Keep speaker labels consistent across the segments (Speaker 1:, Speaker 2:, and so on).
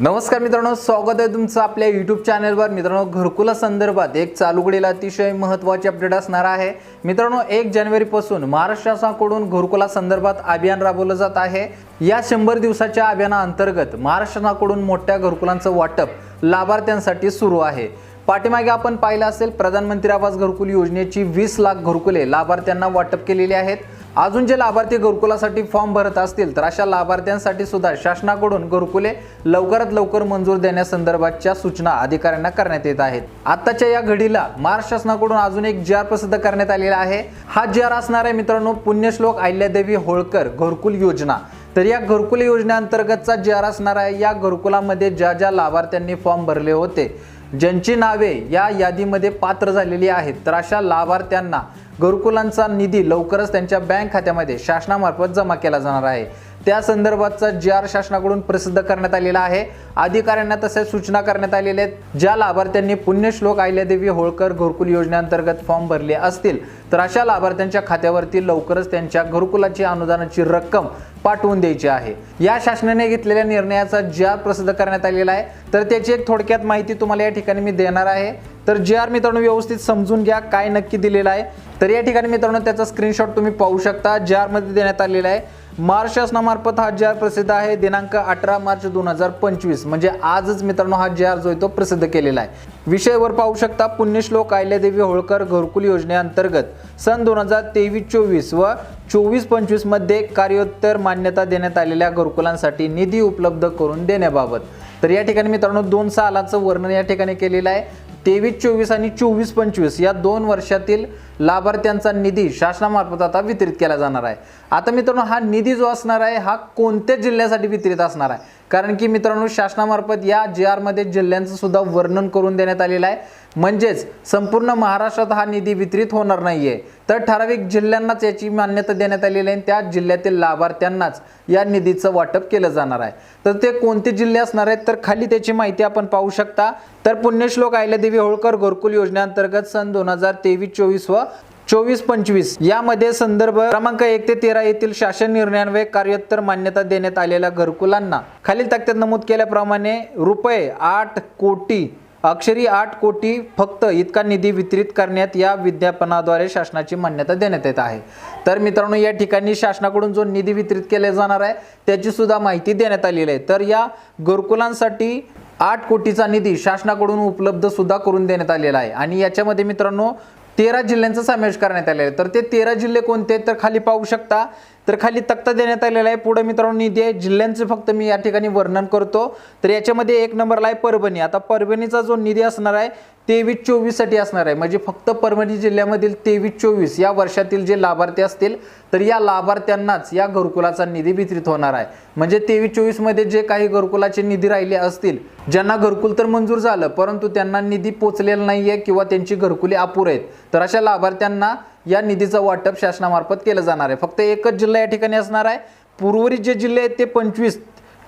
Speaker 1: नमस्कार मित्रांनो स्वागत आहे तुमचं आपल्या यूट्यूब चॅनलवर मित्रांनो घरकुला संदर्भात एक चालू अतिशय महत्त्वाची अपडेट असणार आहे. मित्रांनो एक जानेवारीपासून महाराष्ट्र शासनाकडून घरकुला संदर्भात अभियान राबवलं जात आहे. या शंभर दिवसाच्या अभियानाअंतर्गत महाराष्ट्र शासनाकडून मोठ्या घरकुलांचं वाटप लाभार्थ्यांसाठी सुरू आहे. पाठीमागे आपण पाहिलं असेल प्रधानमंत्री आवास घरकुल योजनेची वीस लाख घरकुले लाभार्थ्यांना वाटप केलेली आहेत. अजून जे लाभार्थी घरकुलासाठी फॉर्म भरत असतील तर अशा लाभार्थ्यांसाठी सुद्धा शासनाकडून घरकुले लवकरात लवकर मंजूर देण्यासंदर्भातच्या सूचना अधिकाऱ्यांना करण्यात येत आहेत. आत्ताच्या या घडीला महाराष्ट्र शासनाकडून अजून एक जी आर प्रसिद्ध करण्यात आलेला आहे. हा जी आर असणार आहे मित्रांनो पुण्यश्लोक अहिल्यादेवी होळकर घरकुल योजना. तर या घरकुल योजनेअंतर्गतचा जी आर असणार आहे या घरकुलामध्ये ज्या ज्या लाभार्थ्यांनी फॉर्म भरले होते ज्यांची नावे या यादीमध्ये पात्र झालेली आहेत तर अशा लाभार्थ्यांना घरकुलांचा निधी लवकरच त्यांच्या बँक खात्यामध्ये शासनामार्फत जमा केला जाणार आहे. त्या संदर्भातचा जी आर शासनाकडून प्रसिद्ध करण्यात आलेला आहे. अधिकाऱ्यांना तसेच सूचना करण्यात आलेल्या आहेत. ज्या लाभार्थ्यांनी पुण्यश्लोक अहिल्यादेवी होळकर घरकुल योजनेअंतर्गत फॉर्म भरले असतील तर अशा लाभार्थ्यांच्या खात्यावरती लवकरच त्यांच्या घरकुलाची अनुदानाची रक्कम पाठवून द्यायची आहे. या शासनाने घेतलेल्या निर्णयाचा जी आर प्रसिद्ध करण्यात आलेला आहे तर त्याची एक थोडक्यात माहिती तुम्हाला या ठिकाणी मी देणार आहे. तर जे आर मित्रांनो व्यवस्थित समजून घ्या काय नक्की दिलेलं आहे. तर या ठिकाणी मित्रांनो त्याचा स्क्रीनशॉट तुम्ही पाहू शकता. जे आरमध्ये देण्यात आलेला आहे महाराष्ट्र शासनामार्फत हा जे आर प्रसिद्ध आहे दिनांक अठरा मार्च दोन हजार पंचवीस. म्हणजे आजच मित्रांनो हा जे आर जो आहे तो प्रसिद्ध केलेला आहे. विषयवर पाहू शकता पुण्यश्लोक अहिल्यादेवी होळकर घरकुल योजनेअंतर्गत. सन दोन हजार तेवीस चोवीस व चोवीस पंचवीसमध्ये कार्योत्तर मान्यता देण्यात आलेल्या गुरुकुलांसाठी निधी उपलब्ध करून देण्याबाबत. तर या ठिकाणी मित्रांनो दोन सालाचं वर्णन या ठिकाणी केलेलं आहे. तेवीस चोवीस आणि चोवीस पंचवीस या दोन वर्षातील लाभार्थ्यांचा निधी शासनामार्फत आता वितरित केला जाणार आहे. आता मित्रांनो हा निधी जो असणार आहे हा कोणत्या जिल्ह्यासाठी वितरित असणार आहे? कारण की मित्रांनो शासनामार्फत या जी आरमध्ये जिल्ह्यांचं सुद्धा वर्णन करून देण्यात आलेलं आहे. म्हणजेच संपूर्ण महाराष्ट्रात हा निधी वितरित होणार नाही आहे तर ठराविक जिल्ह्यांनाच याची मान्यता देण्यात आलेली आहे त्या जिल्ह्यातील लाभार्थ्यांनाच या निधीचं वाटप केलं जाणार आहे. तर ते कोणते जिल्हे असणार आहेत? तर खाली त्याची माहिती आपण पाहू शकता. तर पुण्यश्लोक आयल्यादेवी होळकर घरकुल योजनेअंतर्गत सन दोन हजार तेवीस चोवीस व चोवीस पंचवीस. यामध्ये संदर्भ क्रमांक एक ते तेरा येथील शासन निर्णयांवे कार्योत्तर मान्यता देण्यात आलेल्या घरकुलांना खालील तक्त्यात नमूद केल्याप्रमाणे रुपये आठ कोटी अक्षरी आठ कोटी फक्त इतका निधी वितरित करण्यात या विज्ञापनाद्वारे शासनाची मान्यता देण्यात येत आहे. तर मित्रांनो या ठिकाणी शासनाकडून जो निधी वितरित केला जाणार आहे त्याची सुद्धा माहिती देण्यात आलेली आहे. तर या घरकुलांसाठी आठ कोटीचा निधी शासनाकडून उपलब्ध सुद्धा करून देण्यात आलेला आहे. आणि याच्यामध्ये मित्रांनो तेरा जिल्ह्यांचा समावेश करण्यात आलेला आहे. तर ते तेरा जिल्हे कोणते तर खाली पाहू शकता. तर खाली तक्ता देण्यात आलेला आहे. पुढे मित्रांनो निधी आहे जिल्ह्यांचं फक्त मी या ठिकाणी वर्णन करतो. तर याच्यामध्ये एक नंबरला आहे परभणी. आता परभणीचा जो निधी असणार आहे तेवीस चोवीससाठी असणार आहे. म्हणजे फक्त परभणी जिल्ह्यामधील तेवीस चोवीस या वर्षातील जे लाभार्थी असतील तर या लाभार्थ्यांनाच या घरकुलाचा निधी वितरित होणार आहे. म्हणजे तेवीस चोवीसमध्ये जे काही घरकुलाचे निधी राहिले असतील ज्यांना घरकुल तर मंजूर झालं परंतु त्यांना निधी पोचलेला नाहीये किंवा त्यांची घरकुले अपुरे आहेत. तर अशा लाभार्थ्यांना या निधीचं वाटप शासनामार्फत केलं जाणार आहे. फक्त एकच जिल्हा या ठिकाणी असणार आहे. पूर्वरित जे जिल्हे आहेत ते पंचवीस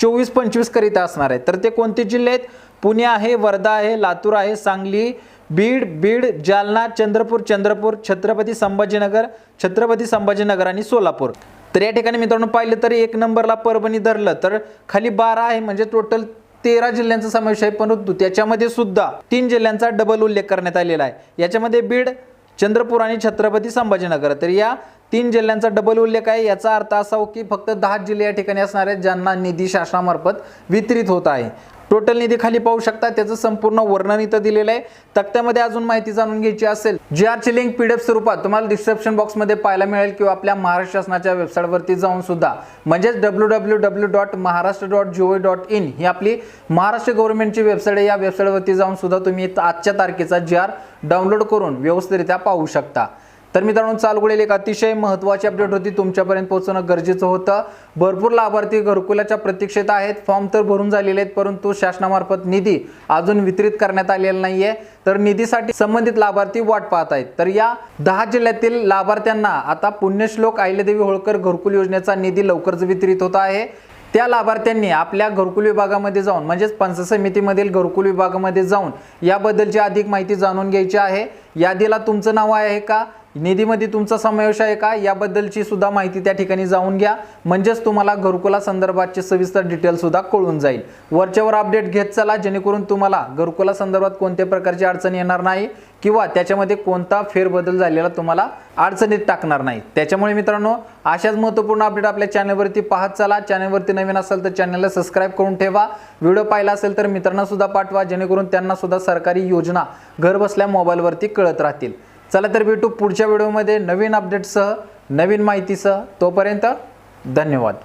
Speaker 1: चोवीस पंचवीसकरिता असणार आहे. तर ते कोणते जिल्हे आहेत? पुणे आहे वर्धा आहे लातूर आहे सांगली बीड बीड जालना चंद्रपूर चंद्रपूर छत्रपती संभाजीनगर छत्रपती संभाजीनगर आणि सोलापूर. तर या ठिकाणी मित्रांनो पाहिलं तर एक नंबरला परभणी धरलं तर खाली बारा आहे म्हणजे टोटल तेरा जिल्ह्यांचा समावेश आहे परंतु त्याच्यामध्ये सुद्धा तीन जिल्ह्यांचा डबल उल्लेख करण्यात आलेला आहे. याच्यामध्ये बीड चंद्रपूर आणि छत्रपती संभाजीनगर. तर या तीन जिल्ह्यांचा डबल उल्लेख आहे. याचा अर्थ असा हो की फक्त दहा जिल्हे या ठिकाणी असणार आहेत ज्यांना निधी शासनामार्फत वितरित होत आहे. टोटल निधी खाली पाहू शकता. त्याचं संपूर्ण वर्णन इथं दिलेलं आहे. तक्त्यामध्ये अजून माहिती जाणून घ्यायची असेल जी आरची लिंक पीडीएफ स्वरूपात तुम्हाला डिस्क्रिप्शन बॉक्समध्ये पाहायला मिळेल किंवा आपल्या महाराष्ट्र शासनाच्या वेबसाईटवरती जाऊन सुद्धा. म्हणजेच W W W dot Maharashtra dot G O dot in आपली महाराष्ट्र गव्हर्नमेंटची वेबसाईट आहे. या वेबसाईटवरती जाऊन सुद्धा तुम्ही आजच्या तारखेचा जी आर डाउनलोड करून व्यवस्थितरित्या पाहू शकता. तर मित्रांनो चालू घडेल एक अतिशय महत्त्वाची अपडेट होती. तुमच्यापर्यंत पोहोचणं गरजेचं होतं. भरपूर लाभार्थी घरकुलाच्या प्रतीक्षेत आहेत. फॉर्म तर भरून झालेले आहेत परंतु शासनामार्फत निधी अजून वितरित करण्यात आलेला नाहीये. तर निधीसाठी संबंधित लाभार्थी वाट पाहत आहेत. तर या दहा जिल्ह्यातील लाभार्थ्यांना आता पुण्यश्लोक आहिल्यादेवी होळकर घरकुल योजनेचा निधी लवकरच वितरित होत आहे. त्या लाभार्थ्यांनी आपल्या घरकुल विभागामध्ये जाऊन म्हणजेच पंच समितीमधील घरकुल विभागामध्ये जाऊन याबद्दलची अधिक माहिती जाणून घ्यायची आहे. यादीला तुमचं नाव आहे का? निधीमध्ये तुमचा समावेश आहे का? याबद्दलची सुद्धा माहिती त्या ठिकाणी जाऊन घ्या. म्हणजेच तुम्हाला घरकुला संदर्भातचे सविस्तर डिटेल सुद्धा कळून जाईल. वरच्यावर अपडेट घेत चला जेणेकरून तुम्हाला घरकुला संदर्भात कोणत्या प्रकारची अडचण येणार नाही किंवा त्याच्यामध्ये कोणता फेरबदल झालेला तुम्हाला अडचणीत टाकणार नाही. त्याच्यामुळे मित्रांनो अशाच महत्त्वपूर्ण अपडेट आपल्या चॅनलवरती पाहत चला. चॅनलवरती नवीन असेल तर चॅनलला सबस्क्राईब करून ठेवा. व्हिडिओ पाहिला असेल तर मित्रांना सुद्धा पाठवा जेणेकरून त्यांना सुद्धा सरकारी योजना घर बसल्या मोबाईलवरती कळत राहतील. चला तर भेटू पुढच्या व्हिडिओमध्ये नवीन अपडेटसह नवीन माहितीसह. तोपर्यंत धन्यवाद.